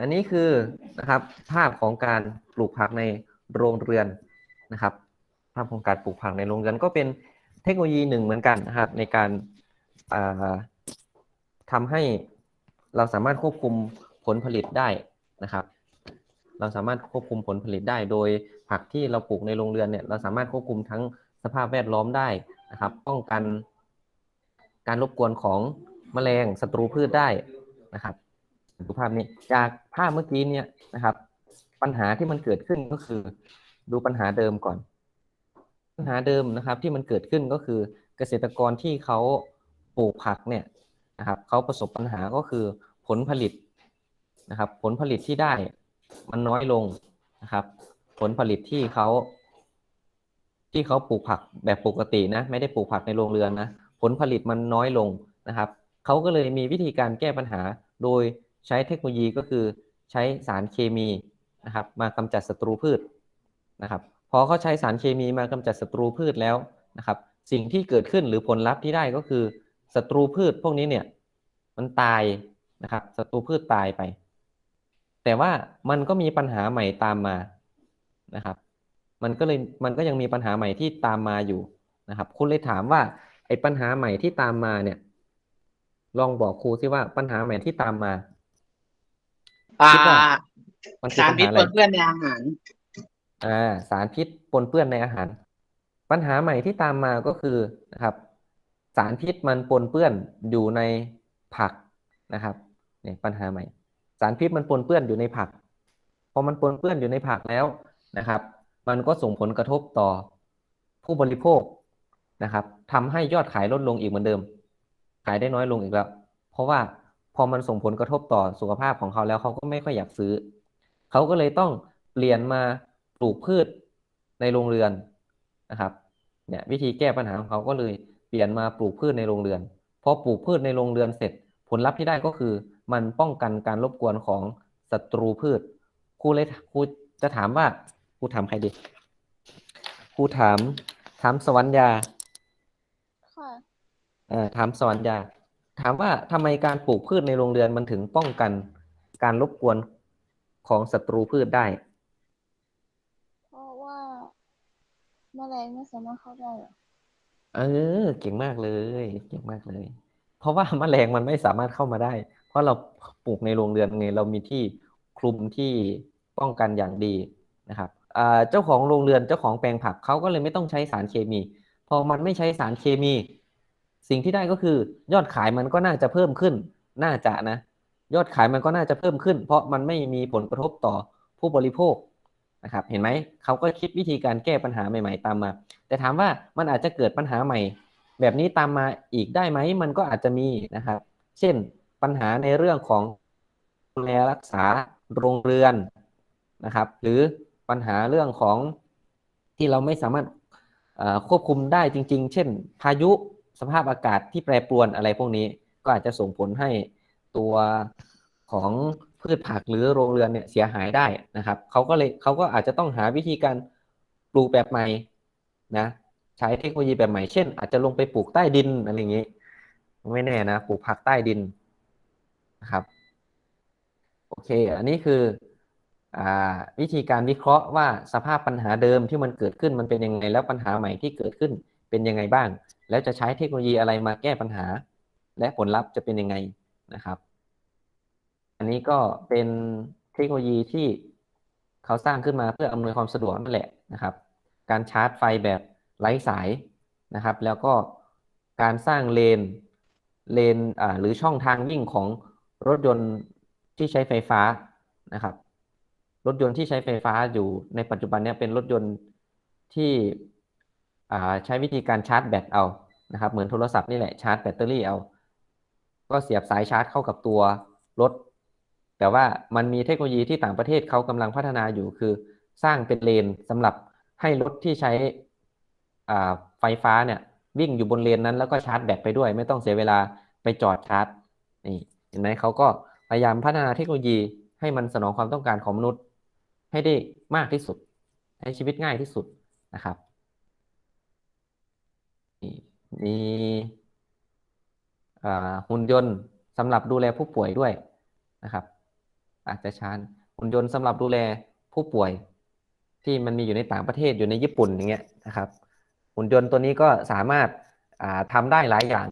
อันนี้คือนะครับภาพของการปลูกผักในโรงเรือนนะครับ ภาพของการปลูกผักในโรงเรือนก็เป็นเทคโนโลยีหนึ่งเหมือนกันนะครับ ในการาทำให้เราสามารถควบคุมผลผลิตได้นะครับ เราสามารถควบคุมผลผลิตได้ โดยผักที่เราปลูกในโรงเรือนเนี่ยเราสามารถควบคุมทั้งสภาพแวดล้อมได้นะครับ ป้องกันการรบกวนของแมลงศัตรูพืชได้นะครับ ดูภาพนี้ จากภาพเมื่อกี้เนี่ยนะครับ ปัญหาที่มันเกิดขึ้นก็คือ ดูปัญหาเดิมก่อน ปัญหาเดิมนะครับ ที่มันเกิดขึ้นก็คือเกษตรกรที่เขาปลูกผักเนี่ยนะครับเขาประสบปัญหาก็คือผลผลิตนะครับ ผลผลิตที่ได้มันน้อยลงนะครับ ผลผลิตที่เขาที่เขาปลูกผักแบบปกตินะ ไม่ได้ปลูกผักในโรงเรือนนะผลผลิตมันน้อยลงนะครับเขาก็เลยมีวิธีการแก้ปัญหาโดย ใช้เทคโนโลยีก็คือใช้สารเคมีนะครับมากำจัดศัตรูพืชนะครับพอเขาใช้สารเคมีมากำจัดศัตรูพืชแล้วนะครับ สิ่งที่เกิดขึ้นหรือผลลัพธ์ที่ได้ก็คือศัตรูพืชพวกนี้เนี่ยมันตายนะครับศัตรูพืชตายไป แต่ว่ามันก็มีปัญหาใหม่ตามมานะครับ มันก็เลยมันก็ยังมีปัญหาใหม่ที่ตามมาอยู่นะครับ คุณเลยถามว่าไอ้ปัญหาใหม่ที่ตามมาเนี่ย ลองบอกครูซิว่าปัญหาใหม่ที่ตามมา อ่าคิดว่ามันคือสารปัญพิษหาอะปไรนเปื้อนในอาหาร อ่า สารพิษปนเปื้อนในอาหาร ปัญหาใหม่ที่ตามมาก็คือนะครับ สารพิษมันปนเปื้อนอยู่ในผักนะครับเนี่ยปัญหาใหม่ สารพิษมันปนเปื้อนอยู่ในผักพอมันปนเปื้อนอยู่ในผักแล้วนะครับ มันก็ส่งผลกระทบต่อผู้บริโภคนะครับทำให้ยอดขายลดลงอีกเหมือนเดิม ขายได้น้อยลงอีกแล้ว เพราะว่า พอมันส่งผลกระทบต่อสุขภาพของเขาแล้วเขาก็ไม่ค่อยอยากซื้อ เขาก็เลยต้องเปลี่ยนมาปลูกพืชในโรงเรือนนะครับเนี่ยวิธีแก้ปัญหาของเขาก็เลยเปลี่ยนมาปลูกพืชในโรงเรือนพอปลูกพืชในโรงเรือนเสร็จ ผลลัพธ์ที่ได้ก็คือ มันป้องกันการรบกวนของศัตรูพืชครูเลยครูจะถามว่าครูถามใครดีครูถามถามสวรรยาค่ะเอ่อถามสวรรยา ถามว่าทำไมการปลูกพืชในโรงเรือนมันถึงป้องกันการรบกวนของศัตรูพืชได้ เพราะว่าแมลงไม่สามารถเข้าได้หรอ เออ เก่งมากเลย เก่งมากเลย เพราะว่าแมลงมันไม่สามารถเข้ามาได้ เพราะเราปลูกในโรงเรือนไงเรามีที่คลุมที่ป้องกันอย่างดีนะครับเจ้าของโรงเรือนเจ้าของแปลงผักเขาก็เลยไม่ต้องใช้สารเคมี พอมันไม่ใช้สารเคมี สิ่งที่ได้ก็คือยอดขายมันก็น่าจะเพิ่มขึ้น น่าจะนะ ยอดขายมันก็น่าจะเพิ่มขึ้น เพราะมันไม่มีผลกระทบต่อผู้บริโภคนะครับ เห็นไหมเขาก็คิดวิธีการแก้ปัญหาใหม่ ๆ ตามมา แต่ถามว่ามันอาจจะเกิดปัญหาใหม่ แบบนี้ตามมาอีกได้ไหมมันก็อาจจะมีนะครับ เช่นปัญหาในเรื่องของดูแลรักษาโรงเรือนนะครับ หรือปัญหาเรื่องของที่เราไม่สามารถควบคุมได้จริง ๆ เช่น พายุ สภาพอากาศที่แปรปรวนอะไรพวกนี้ก็อาจจะส่งผลให้ตัวของพืชผักหรือโรงเรือนเนี่ยเสียหายได้นะครับเขาก็เลยเขาก็อาจจะต้องหาวิธีการปลูกแบบใหม่นะใช้เทคโนโลยีแบบใหม่เช่น อาจจะลงไปปลูกใต้ดินอะไรอย่างนี้ไม่แน่นะปลูกผักใต้ดินนะครับโอเค อันนี้คืออวิธีการวิเคราะห์ว่าสภาพปัญหาเดิมที่มันเกิดขึ้นมันเป็นยังไงแล้วปัญหาใหม่ที่เกิดขึ้นเป็นยังไงบ้าง แล้วจะใช้เทคโนโลยีอะไรมาแก้ปัญหา และผลลัพธ์จะเป็นยังไงนะครับ อันนี้ก็เป็นเทคโนโลยีที่เขาสร้างขึ้นมาเพื่ออำนวยความสะดวกนั่นแหละนะครับ การชาร์จไฟแบบไร้สายนะครับ แล้วก็การสร้างเลนเลนอ่าหรือช่องทางวิ่งของรถยนต์ที่ใช้ไฟฟ้านะครับ รถยนต์ที่ใช้ไฟฟ้าอยู่ในปัจจุบันเนี้เป็นรถยนต์ที่ ใช้วิธีการชาร์จแบตเอานะครับ เหมือนโทรศัพท์นี่แหละชาร์จแบตเตอรี่เอา ก็เสียบสายชาร์จเข้ากับตัวรถ แต่ว่ามันมีเทคโนโลยีที่ต่างประเทศเขากำลังพัฒนาอยู่คือ สร้างเป็นเลนสำหรับให้รถที่ใช้อ่าไฟฟ้าเนี่ยวิ่งอยู่บนเลนนั้นแล้วก็ชาร์จแบตไปด้วย ไม่ต้องเสียเวลาไปจอดชาร์จนี่เห็นไหมเขาก็พยายามพัฒนาเทคโนโลยีให้มันสนองความต้องการของมนุษย์ ให้ได้มากที่สุด ให้ชีวิตง่ายที่สุดนะครับ มีหุ่นยนต์สำหรับดูแลผู้ป่วยด้วยนะครับ อาจจะช้าหุ่นยนต์สำหรับดูแลผู้ป่วย ที่มันมีอยู่ในต่างประเทศอยู่ในญี่ปุ่นอย่างเงี้ยนะครับ หุ่นยนต์ตัวนี้ก็สามารถาทำได้หลายอย่าง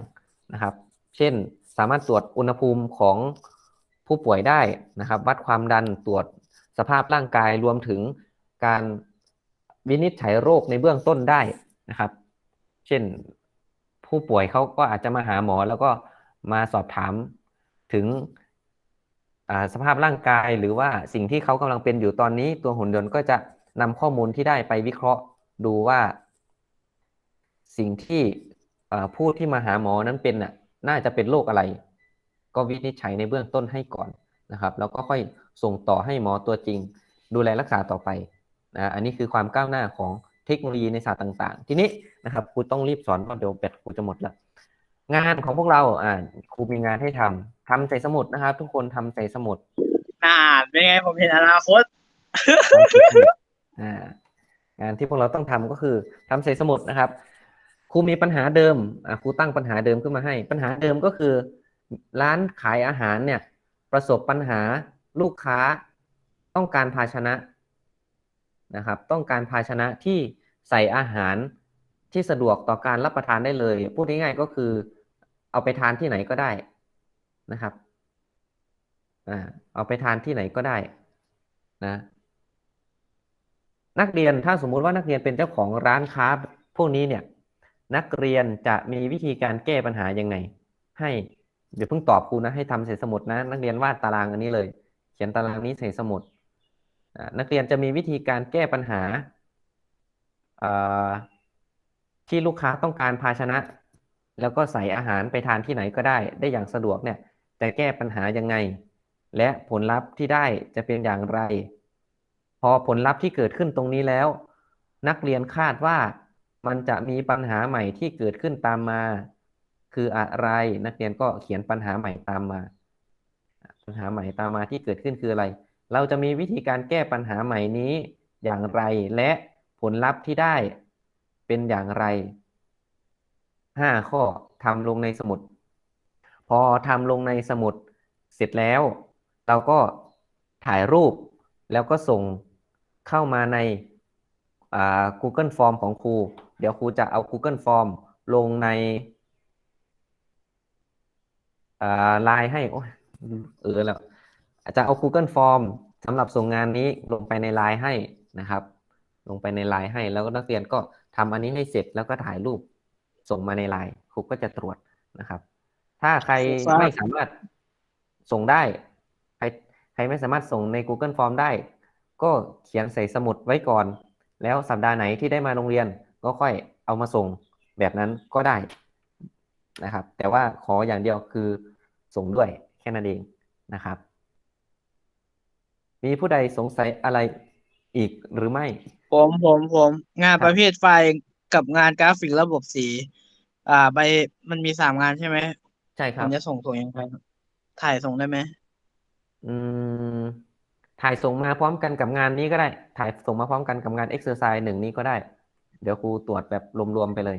นะครับ เช่นสามารถตรวจอุณหภูมิของผู้ป่วยได้นะครับ วัดความดันตรวจสภาพร่างกายรวมถึงการวินิจฉัยโรคในเบื้องต้นได้นะครับ เช่นผู้ป่วยเขาก็อาจจะมาหาหมอ แล้วก็มาสอบถามถึงสภาพร่างกายหรือว่าสิ่งที่เขากำลังเป็นอยู่ตอนนี้ ตัวหุ่นยนต์ก็จะนำข้อมูลที่ได้ไปวิเคราะห์ดูว่า สิ่งที่ผู้ที่มาหาหมอนั้นเป็นน่ะน่าจะเป็นโรคอะไร ก็วินิจฉัยในเบื้องต้นให้ก่อนนะครับ แล้วก็ค่อยส่งต่อให้หมอตัวจริง ดูแลรักษาต่อไปนะอันนี้คือความก้าวหน้าของ เทคโนโลยีในศาสตร์ต่างๆ ทีนี้นะครับครูต้องรีบสอนเพราะเดี๋ยวแบตครูจะหมดละงานของพวกเราอ่าครูมีงานให้ทำทำใส่สมุดนะครับ ทุกคนทำใส่สมุดน่าเป็นไงผมเห็นอนาคตอ่างานที่พวกเราต้องทำก็คือทำใส่สมุดนะครับครูมีปัญหาเดิมอะครูตั้งปัญหาเดิมขึ้นมาให้ ปัญหาเดิมก็คือ ร้านขายอาหารเนี่ย ประสบปัญหาลูกค้าต้องการภาชนะ นะครับ ต้องการภาชนะที่ใส่อาหารที่สะดวกต่อการรับประทานได้เลย พูดง่ายๆก็คือเอาไปทานที่ไหนก็ได้นะครับอ่าเอาไปทานที่ไหนก็ได้นะนักเรียนถ้าสมมุติว่านักเรียนเป็นเจ้าของร้านค้าพวกนี้เนี่ยนักเรียนจะมีวิธีการแก้ปัญหายังไง ให้เดี๋ยวเพิ่งตอบครูนะให้ทำใส่สมุดนะ นักเรียนวาดตารางอันนี้เลย เขียนตารางนี้ใส่สมุด นักเรียนจะมีวิธีการแก้ปัญหา ที่ลูกค้าต้องการภาชนะ แล้วก็ใส่อาหารไปทานที่ไหนก็ได้ ได้อย่างสะดวกเนี่ยจะแก้ปัญหายังไง และผลลัพธ์ที่ได้จะเป็นอย่างไร พอผลลัพธ์ที่เกิดขึ้นตรงนี้แล้ว นักเรียนคาดว่ามันจะมีปัญหาใหม่ที่เกิดขึ้นตามมา คืออะไรนักเรียนก็เขียนปัญหาใหม่ตามมา ปัญหาใหม่ตามมาที่เกิดขึ้นคืออะไร เราจะมีวิธีการแก้ปัญหาใหม่นี้อย่างไรและผลลัพธ์ที่ได้เป็นอย่างไรห้าข้อทำลงในสมุด พอทำลงในสมุดเสร็จแล้ว เราก็ถ่ายรูปแล้วก็ส่งเข้ามาใน Google Form ของครู เดี๋ยวครูจะเอา Google Form ลงในไลน์ให้ โอ้เออแล้ว จะเอา Google Form สำหรับส่งงานนี้ลงไปในไลน์ให้นะครับ ลงไปในไลน์ให้ แล้วก็นักเรียนก็ทำอันนี้ให้เสร็จแล้วก็ถ่ายรูปส่งมาในไลน์ครูก็จะตรวจนะครับ ถ้าใครครับไม่สามารถส่งได้ ใครใครไม่สามารถส่งใน Google Form ได้ ก็เขียนใส่สมุดไว้ก่อน แล้วสัปดาห์ไหนที่ได้มาโรงเรียนก็ค่อยเอามาส่งแบบนั้นก็ได้นะครับ แต่ว่าขออย่างเดียวคือส่งด้วยแค่นั้นเองนะครับ มีผู้ใดสงสัยอะไรอีกหรือไม่ ผมผมผมงานครับประเภทไฟล์กับงานกราฟิกระบบสี อ่าไปมันมีสามงานใช่ไหมใช่คผรับ มจะส่งส่งยังไงครับถ่ายส่งได้ไหมอืม ถ่ายส่งมาพร้อมกันกับงานนี้ก็ได้ ถ่ายส่งมาพร้อมกันกับงาน exercise หนึ่งนี้ก็ได้ เดี๋ยวครูตรวจแบบรวมๆไปเลย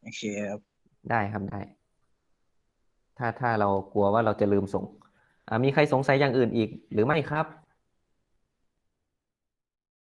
โอเคครับได้ครับได้ ถ้าถ้าเรากลัวว่าเราจะลืมส่งอ่า มีใครสงสัยอย่างอื่นอีกหรือไม่ครับ